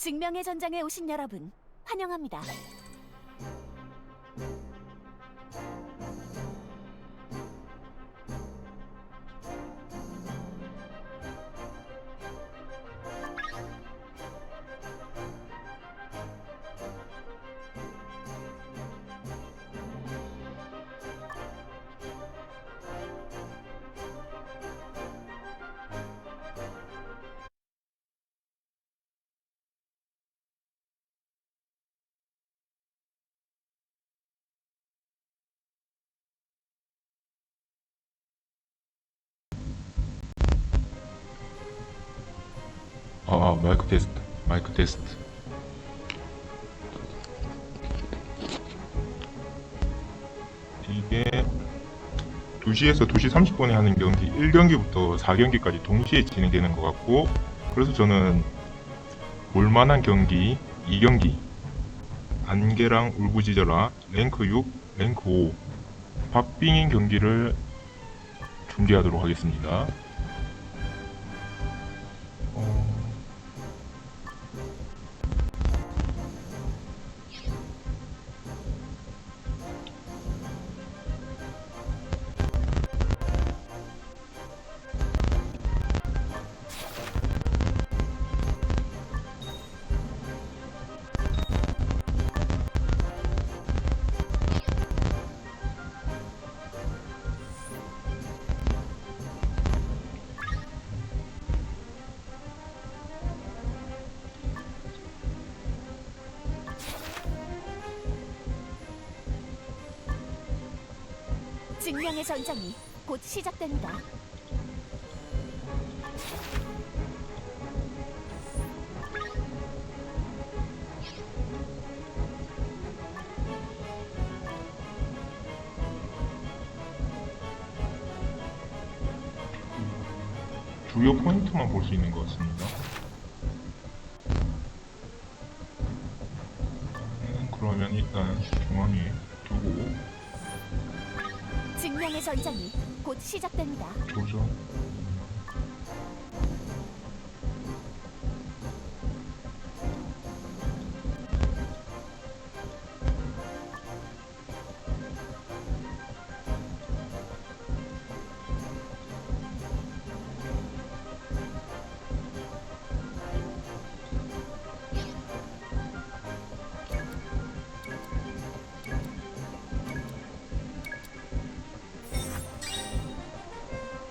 증명의 전장에 오신 여러분, 환영합니다. 아, 아, 마이크 테스트. 마이크 테스트. 이게 2시에서 2시 30분에 하는 경기 1경기부터 4경기까지 동시에 진행되는 것 같고 그래서 저는 볼만한 경기 2경기 안개랑 울부짖어라 랭크 6, 랭크 5 박빙인 경기를 준비하도록 하겠습니다. 증명의 전장이 곧 시작됩니다. 주요 포인트만 볼 수 있는 것 같습니다. 음, 그러면 일단 중앙에 두고 전장이 곧 시작됩니다. 조정.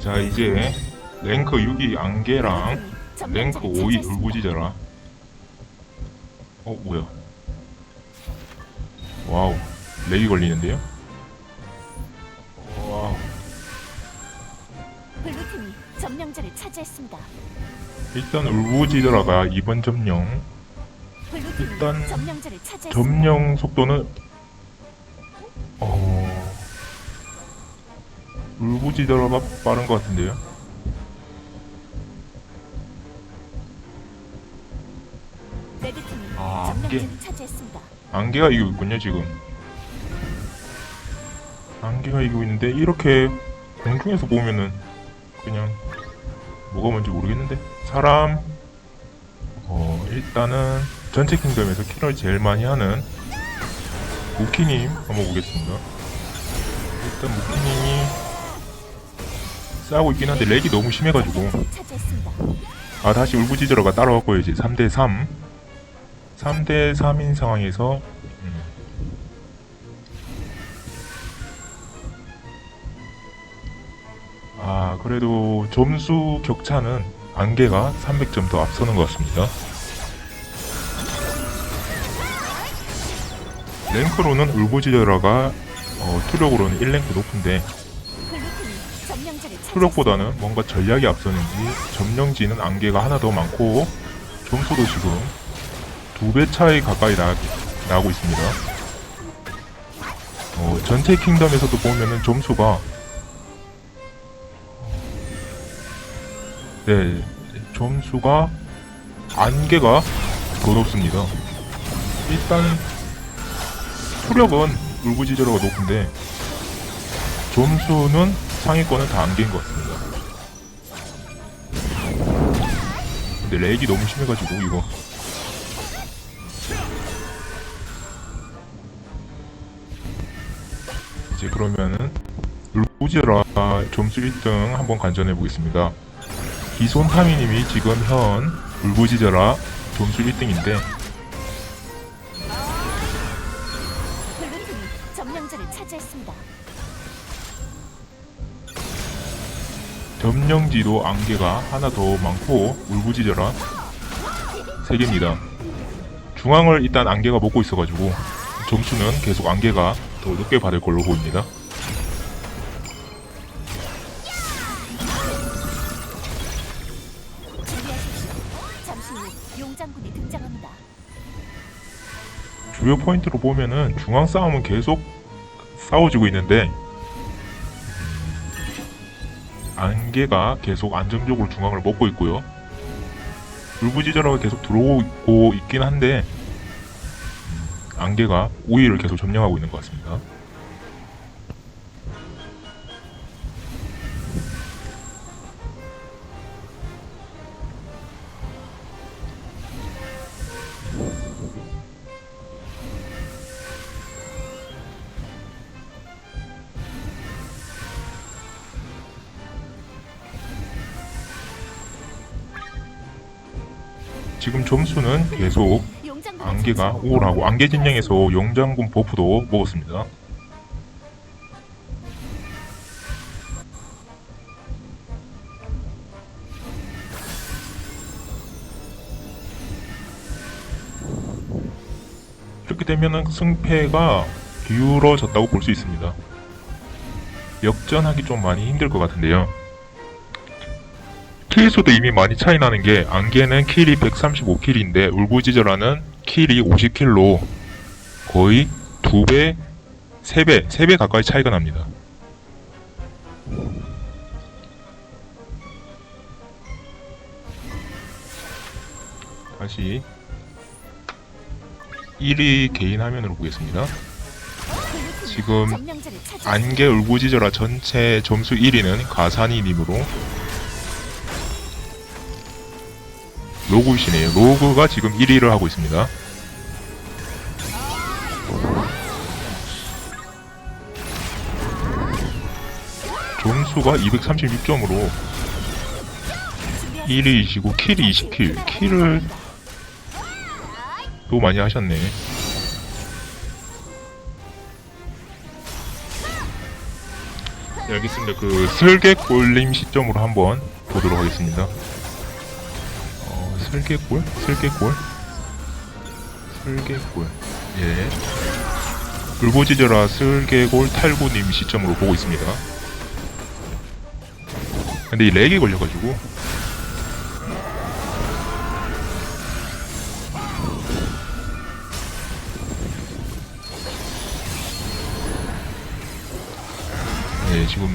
자 이제 랭크 6이 안개랑 랭크 5이 울부짖어라. 어 뭐야? 와우 렉이 걸리는데요? 와우 블루팀이 점령자를 차지했습니다. 일단 울부짖어라가 이번 점령 일단. 점령 속도는 울부짖어라가 빠른 것 같은데요? 아, 차지했습니다. 안개가 이기고 있군요 지금. 안개가 이기고 있는데 이렇게 공중에서 보면은 그냥 뭐가 뭔지 모르겠는데? 사람. 어 일단은 전체 킹덤에서 킬을 제일 많이 하는 무키님 한번 보겠습니다. 일단 무키님이 싸우고 있긴 한데 렉이 너무 심해가지고. 아 다시 울부짖으러가 따라왔고요 이제 3대3 3대3인 상황에서 음. 아 그래도 점수 격차는 안개가 300점 더 앞서는 것 같습니다 랭크로는 울부짖어라가 어, 투력으로는 1랭크 높은데 투력보다는 뭔가 전략이 앞서는지 점령지는 안개가 하나 더 많고 점수도 지금 두 배 차이 가까이 나, 나고 있습니다. 어, 전체 킹덤에서도 보면은 점수가 네 점수가 안개가 더 높습니다. 일단 투력은 울부짖어라가 높은데 점수는 상위권은 다 안긴 것 같습니다. 근데 렉이 너무 심해가지고 이거 이제 그러면은 로지라 점수 1등 한번 관전해 보겠습니다. 기손타미님이 지금 현 울부짖어라 점수 1등인데 점령지도 안개가 하나 더 많고 울부짖어라 세 개입니다. 중앙을 일단 안개가 먹고 있어가지고 점수는 계속 안개가 더 높게 받을 걸로 보입니다. 주요 포인트로 보면은 중앙 싸움은 계속 싸워지고 있는데 안개가 계속 안정적으로 중앙을 먹고 있고요. 울부짖어라가 계속 들어오고 있긴 한데 안개가 우위를 계속 점령하고 있는 것 같습니다. 지금 점수는 계속 안개가 우월하고 안개 진영에서 영장군 버프도 먹었습니다. 이렇게 되면은 승패가 기울어졌다고 볼 수 있습니다. 역전하기 좀 많이 힘들 것 같은데요. 킬수도 이미 많이 차이 나는 게 안개는 킬이 135킬인데 울부짖어라는 킬이 50킬로 거의 2배, 3배, 3배 가까이 차이가 납니다. 다시 1위 개인 화면으로 보겠습니다. 지금. 안개 울부짖어라 전체 점수 1위는 가산이님으로 로그이시네요. 로그가 지금 1위를 하고 있습니다. 점수가 236점으로 1위이시고 킬이 20킬. 킬을 또 많이 하셨네. 네, 알겠습니다. 그 슬개골님 시점으로 한번 보도록 하겠습니다. 어, 슬개골? 슬개골? 슬개골. 예. 울보지저라 슬개골 탈구님 시점으로 보고 있습니다. 근데 이 렉이 걸려가지고 네, 지금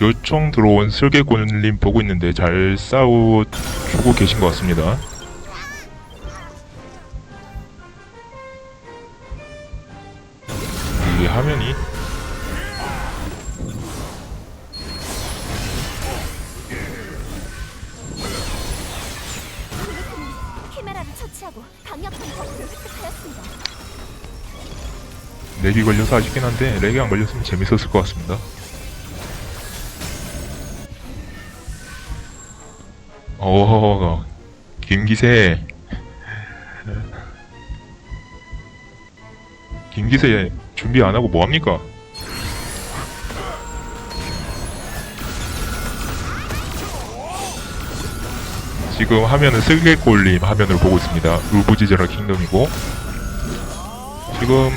요청 들어온 슬개골님 보고 있는데 잘 싸워 주고 계신 것 같습니다. 이 화면이 키메라를 처치하고 강력한 버프를 획득하였습니다. 렉이 걸려서 아쉽긴 한데 렉이 안 걸렸으면 재밌었을 것 같습니다. 어, 김기세. 김기세 준비 안 하고 뭐 합니까? 지금 화면은 슬개골님 화면을 보고 있습니다. 울부지저라 킹덤이고 지금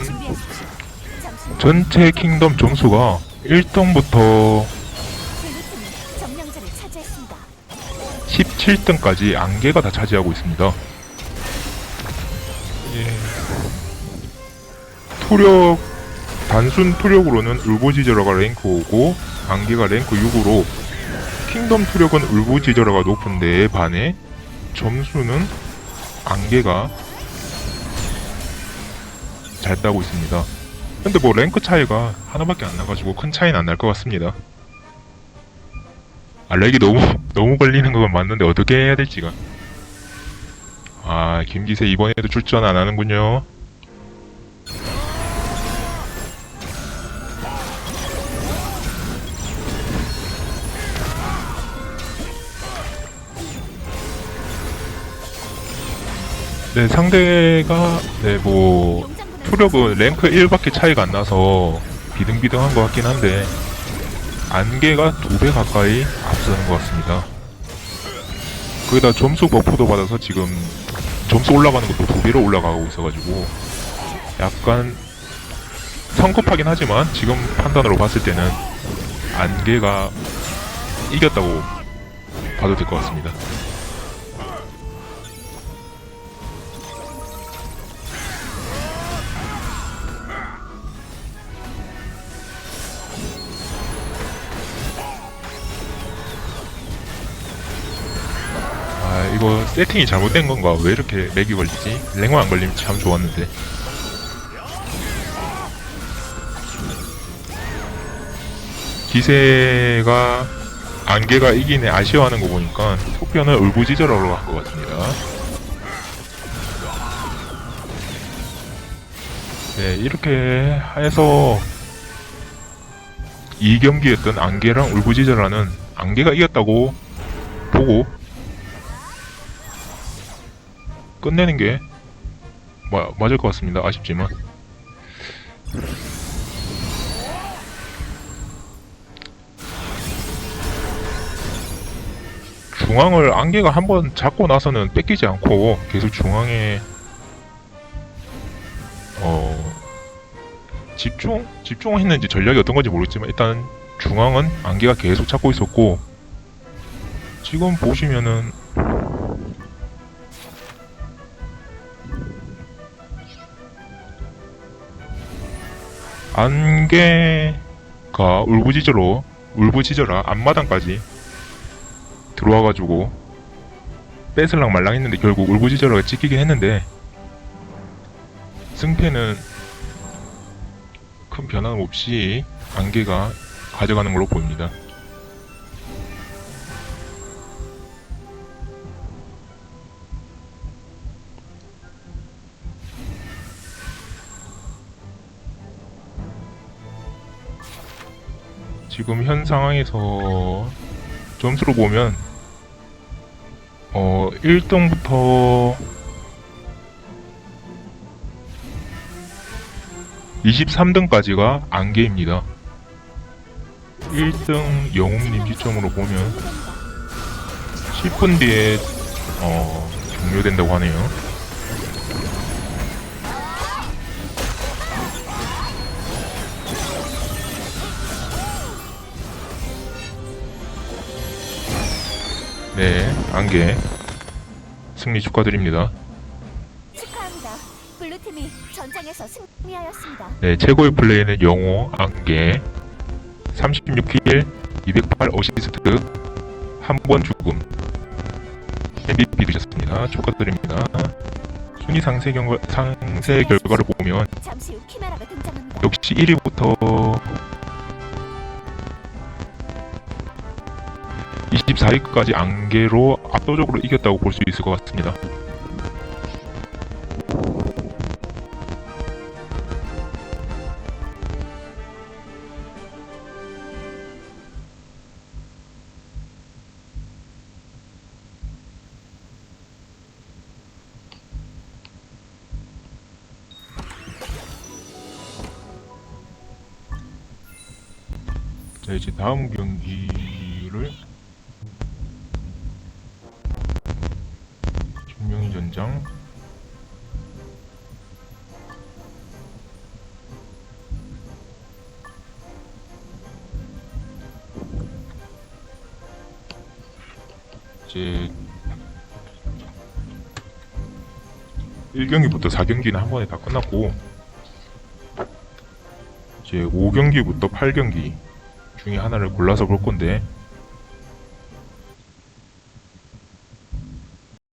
전체 킹덤 점수가 1등부터 17등까지 안개가 다 차지하고 있습니다. 예. 투력 단순 투력으로는 울보지저라가 랭크 5고 안개가 랭크 6으로 킹덤 투력은 울보지저라가 높은데 반해 점수는 안개가 잘 따고 있습니다. 근데 뭐 랭크 차이가 하나밖에 안 나가지고 큰 차이는 안 날 것 같습니다. 아, 알렉이 너무 너무 걸리는 건 맞는데 어떻게 해야 될지가. 아 김기세 이번에도 출전 안 하는군요. 네 상대가 네뭐 초력은 랭크 1밖에 차이가 안 나서 비등비등한 것 같긴 한데 안개가 두 배 가까이 앞서는 것 같습니다. 거기다 점수 버프도 받아서 지금 점수 올라가는 것도 두 배로 올라가고 있어가지고, 약간 성급하긴 하지만 지금 판단으로 봤을 때는 안개가 이겼다고 봐도 될 것 같습니다. 이거 세팅이 잘못된 건가? 왜 이렇게 렉이 걸리지? 랭만 안 걸리면 참 좋았는데 기세가 안개가 이기네 아쉬워하는 거 보니까 토피언은 울부짖어라로 한것 같습니다. 네 이렇게 해서 이 경기였던 안개랑 울부짖어라는 안개가 이겼다고 보고 끝내는 게 마, 맞을 것 같습니다. 아쉽지만. 중앙을 안개가 한번 잡고 나서는 뺏기지 않고 계속 중앙에 어 집중 집중했는지 전략이 어떤 건지 모르겠지만 일단 중앙은 안개가 계속 잡고 있었고 지금 보시면은 안개가 울부짖어로 울부짖어라 앞마당까지 들어와가지고 뺏을랑 말랑 했는데 결국 울부짖어라가 찍히긴 했는데 승패는 큰 변함 없이 안개가 가져가는 걸로 보입니다. 지금 현 상황에서 점수로 보면 어 1등부터 23등까지가 안개입니다. 1등 영웅님 시점으로 보면 10분 뒤에 어, 종료된다고 하네요. 네, 안개 승리 축하드립니다. 축하합니다. 블루팀이 전장에서 승리하였습니다. 네, 최고의 플레이는 영호 안개 36킬 208 어시스트 한 번 죽음 MVP 되셨습니다. 축하드립니다. 순위 상세, 경과, 상세 결과를 보면. 역시 1위부터 24위까지 안개로 압도적으로 이겼다고 볼 수 있을 것 같습니다. 자 이제 다음 경기 이제 1경기부터 4경기는 한 번에 다 끝났고 이제 5경기부터 8경기 중에 하나를 골라서 볼 건데